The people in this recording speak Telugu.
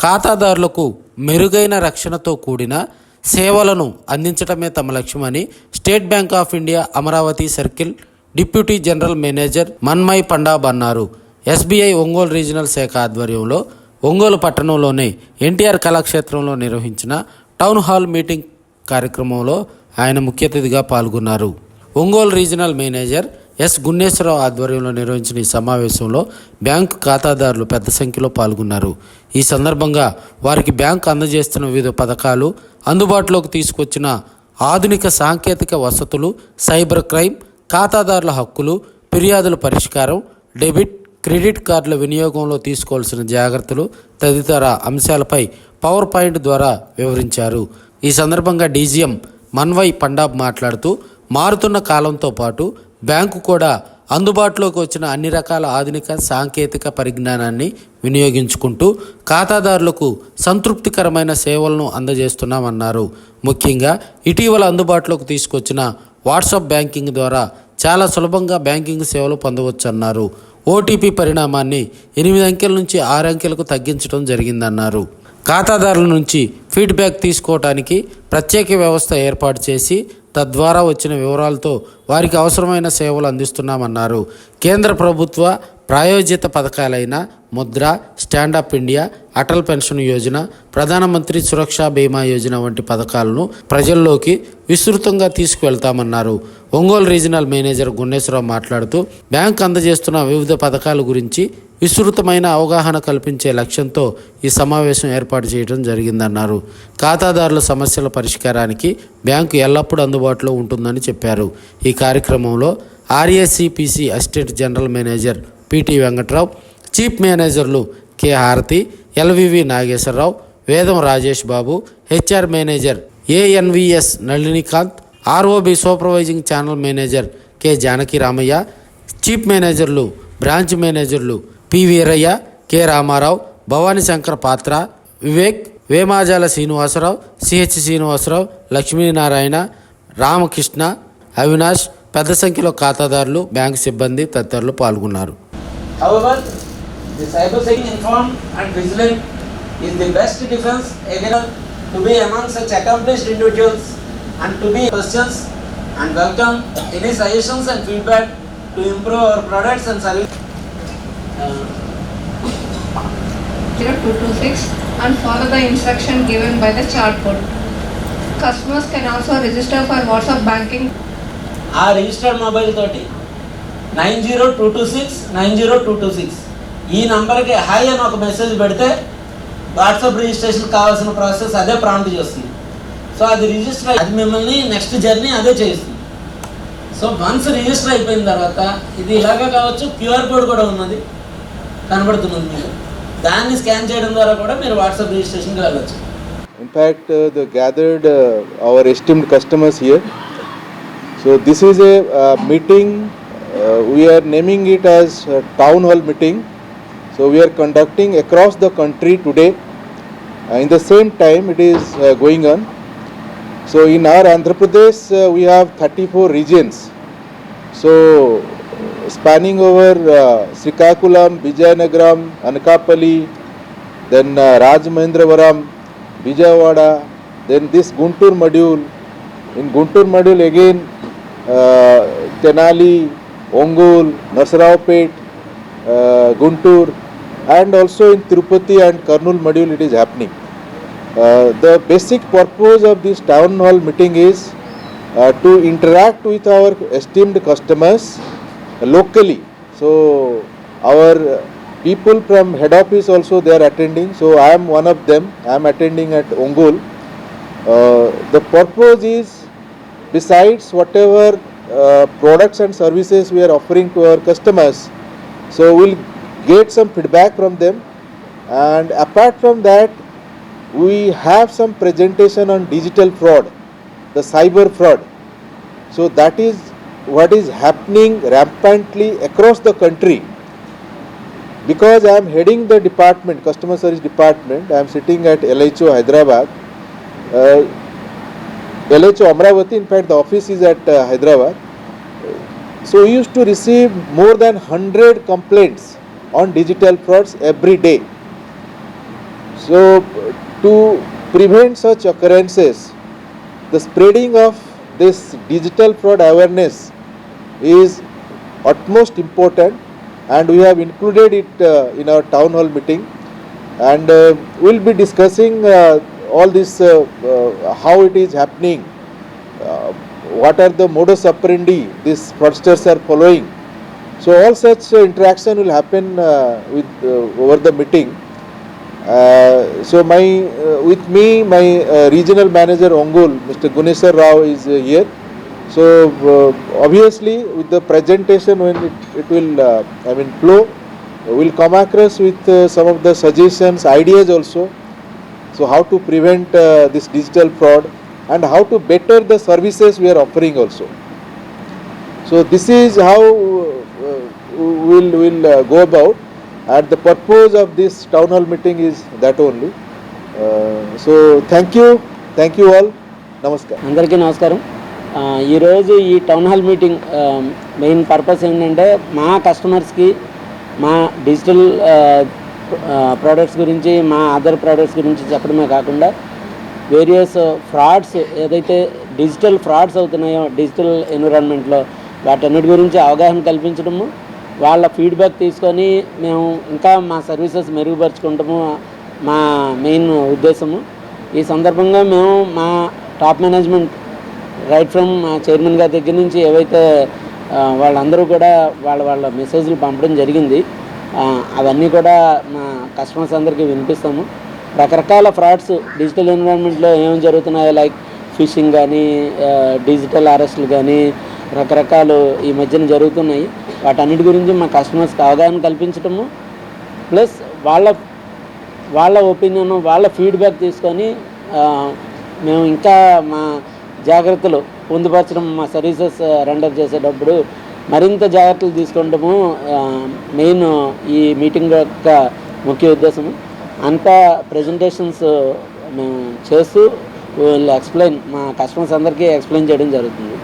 ఖాతాదారులకు మెరుగైన రక్షణతో కూడిన సేవలను అందించడమే తమ లక్ష్యమని State Bank of India Amaravati circle deputy general manager Manmay Pandab అన్నారు. ఎస్బీఐ ఒంగోలు రీజనల్ శాఖ ఆధ్వర్యంలో ఒంగోలు పట్టణంలోని ఎన్టీఆర్ కళాక్షేత్రంలో నిర్వహించిన టౌన్ హాల్ మీటింగ్ కార్యక్రమంలో ఆయన ముఖ్య అతిథిగా పాల్గొన్నారు. Ongole regional manager S Gunneswara Rao ఆధ్వర్యంలో నిర్వహించిన ఈ సమావేశంలో బ్యాంకు ఖాతాదారులు పెద్ద సంఖ్యలో పాల్గొన్నారు. ఈ సందర్భంగా వారికి బ్యాంకు అందజేస్తున్న వివిధ పథకాలు అందుబాటులోకి తీసుకొచ్చిన ఆధునిక సాంకేతిక వసతులు సైబర్ క్రైమ్ ఖాతాదారుల హక్కులు ఫిర్యాదుల పరిష్కారం డెబిట్ క్రెడిట్ కార్డుల వినియోగంలో తీసుకోవాల్సిన జాగ్రత్తలు తదితర అంశాలపై పవర్ పాయింట్ ద్వారా వివరించారు. ఈ సందర్భంగా డీజీఎం మన్వయ్ పండాబ్ మాట్లాడుతూ మారుతున్న కాలంతో పాటు బ్యాంకు కూడా అందుబాటులోకి వచ్చిన అన్ని రకాల ఆధునిక సాంకేతిక పరిజ్ఞానాన్ని వినియోగించుకుంటూ ఖాతాదారులకు సంతృప్తికరమైన సేవలను అందజేస్తున్నామన్నారు. ముఖ్యంగా ఇటీవల అందుబాటులోకి తీసుకొచ్చిన వాట్సాప్ బ్యాంకింగ్ ద్వారా చాలా సులభంగా బ్యాంకింగ్ సేవలు పొందవచ్చన్నారు. ఓటీపీ పరిణామాన్ని ఎనిమిది అంకెల నుంచి ఆరు అంకెలకు తగ్గించడం జరిగిందన్నారు. ఖాతాదారుల నుంచి ఫీడ్బ్యాక్ తీసుకోవటానికి ప్రత్యేక వ్యవస్థ ఏర్పాటు చేసి తద్వారా వచ్చిన వివరాలతో వారికి అవసరమైన సేవలు అందిస్తున్నామన్నారు. కేంద్ర ప్రభుత్వ ప్రాయోజిత పథకాలైన Mudra stand up India Atal pension Yojana Pradhan Mantri Suraksha Bima Yojana వంటి పథకాలను ప్రజల్లోకి విస్తృతంగా తీసుకువెళ్తామన్నారు. ఒంగోలు రీజనల్ మేనేజర్ గున్నేశ్వరరావు మాట్లాడుతూ బ్యాంక్ అందజేస్తున్న వివిధ పథకాల గురించి విస్తృతమైన అవగాహన కల్పించే లక్ష్యంతో ఈ సమావేశం ఏర్పాటు చేయడం జరిగిందన్నారు. ఖాతాదారుల సమస్యల పరిష్కారానికి బ్యాంకు ఎల్లప్పుడూ అందుబాటులో ఉంటుందని చెప్పారు. ఈ కార్యక్రమంలో RACPC assistant general manager PT Venkatrao chief మేనేజర్లు K Harathi LVV Nageswara Rao Vedam Rajesh Babu HR manager ANVS Nalinikanth ROB supervising channel manager K Janaki Ramaiah chief మేనేజర్లు బ్రాంచ్ మేనేజర్లు P Veeraiah K Rama Rao Bhavani Shankar Patra Vivek Vemajala Srinivasa Rao CH Srinivasa Rao Lakshmi Narayana Ramakrishna Avinash పెద్ద సంఖ్యలో ఖాతాదారులు బ్యాంకు సిబ్బంది తదితరులు పాల్గొన్నారు. However, the cyber security informed and vigilant is the best defense against to be among such accomplished individuals and to be questions and welcome any suggestions and feedback to improve our products and services. Uh, 0226 and follow the instruction given by the chart code. Customers can also register for WhatsApp banking ఆ రిజిస్టర్డ్ మొబైల్ తోటి Nine zero two two six nine zero two two six ఈ నంబర్కి హాయ్ అని ఒక మెసేజ్ పెడితే వాట్సాప్ రిజిస్ట్రేషన్ కావాల్సిన ప్రాసెస్ అదే ప్రాంప్ట్ చేస్తుంది సో అది రిజిస్టర్ అది మిమ్మల్ని నెక్స్ట్ జర్నీ అదే చేస్తుంది సో వన్స్ రిజిస్టర్ అయిపోయిన తర్వాత ఇది ఇలాగా కావచ్చు క్యూఆర్ కోడ్ కూడా ఉన్నది కనబడుతున్నది మీకు దాన్ని స్కాన్ చేయడం ద్వారా కూడా మీరు వాట్సాప్ రిజిస్ట్రేషన్కి వెళ్ళచ్చు In fact, uh, the gathered uh, our esteemed customers here. So this is a uh, meeting. Uh, we are naming it as town hall meeting. So we are conducting across the country today. Uh, in the same time, it is uh, going on. So in our Andhra Pradesh, we have 34 regions. So spanning over uh, Srikakulam, Vijayanagaram, Anakapalli, then uh, Rajmahendravaram, Vijayawada, then this Guntur module. In Guntur module again, uh, Tenali, Ongol, Narsaraopet, uh, Guntur, and also in Tirupati and Karnool module it is happening. Uh, the basic purpose of this town hall meeting is uh, to interact with our esteemed customers locally. So our people from head office also they are attending. So I am one of them. I am attending at Ongol. Uh, the purpose is besides whatever products and services we are offering to our customers. So we'll get some feedback from them, and apart from that, we have some presentation on digital fraud, the cyber fraud. So that is what is happening rampantly across the country. Because I am heading the department, customer service department, I am sitting at LHO Hyderabad. Uh, LHO Amravati, in fact, the office is at uh, Hyderabad. So we used to receive more than 100 complaints on digital frauds every day. So, to prevent such occurrences, the spreading of this digital fraud awareness is utmost important and we have included it uh, in our town hall meeting and uh, we'll be discussing uh, all this uh, uh, how it is happening uh, what are the modus operandi these fraudsters are following. So all such interaction will happen with over the meeting. Uh, so my uh, with me my uh, regional manager Ongul Mr. Guneshwar Rao is here. So obviously with the presentation when it, it will I mean flow we'll come across with some of the suggestions ideas also so how to prevent uh, this digital fraud and how to better the services we are offering also so this is how uh, we'll, we'll uh, go about and the purpose of this town hall meeting is that only. Uh, so thank you, thank you all. Namaskar. అందరికీ నమస్కారం ఆ, ఈరోజు ఈ టౌన్ హాల్ మీటింగ్ ఆ, మెయిన్ పర్పస్ ఏంటంటే మా కస్టమర్స్కి మా డిజిటల్ ఆ, ఆ, ప్రోడక్ట్స్ గురించి మా అదర్ ప్రోడక్ట్స్ గురించి చెప్పడమే కాకుండా వేరియస్ ఫ్రాడ్స్ ఏదైతే డిజిటల్ ఫ్రాడ్స్ అవుతున్నాయో డిజిటల్ ఎన్విరాన్మెంట్లో వాటన్నిటి గురించి అవగాహన కల్పించడము వాళ్ళ ఫీడ్బ్యాక్ తీసుకొని మేము ఇంకా మా సర్వీసెస్ మెరుగుపరుచుకుంటాము మా మెయిన్ ఉద్దేశము. ఈ సందర్భంగా మేము మా top management right from chairman గారి దగ్గర నుంచి ఏవైతే వాళ్ళందరూ కూడా వాళ్ళ వాళ్ళ మెసేజ్లు పంపడం జరిగింది అవన్నీ కూడా మా కస్టమర్స్ అందరికీ వినిపిస్తాము. రకరకాల ఫ్రాడ్స్ డిజిటల్ ఎన్విరాన్మెంట్లో ఏమేమి జరుగుతున్నాయో లైక్ ఫిషింగ్ కానీ డిజిటల్ అరెస్టులు కానీ రకరకాలు ఈ మధ్యన జరుగుతున్నాయి. వాటన్నిటి గురించి మా కస్టమర్స్కి అవగాహన కల్పించటము ప్లస్ వాళ్ళ వాళ్ళ ఒపీనియన్ వాళ్ళ ఫీడ్బ్యాక్ తీసుకొని మేము ఇంకా మా జాగ్రత్తలు పొందుపరచడం మా సర్వీసెస్ రెండర్ uh, చేసేటప్పుడు మరింత జాగ్రత్తలు తీసుకోవడము మెయిన్ ఈ మీటింగ్ యొక్క ముఖ్య ఉద్దేశము అంతా ప్రజెంటేషన్స్ మేము చేస్తూ ఎక్స్ప్లెయిన్ మా కస్టమర్స్ అందరికీ ఎక్స్ప్లెయిన్ చేయడం జరుగుతుంది.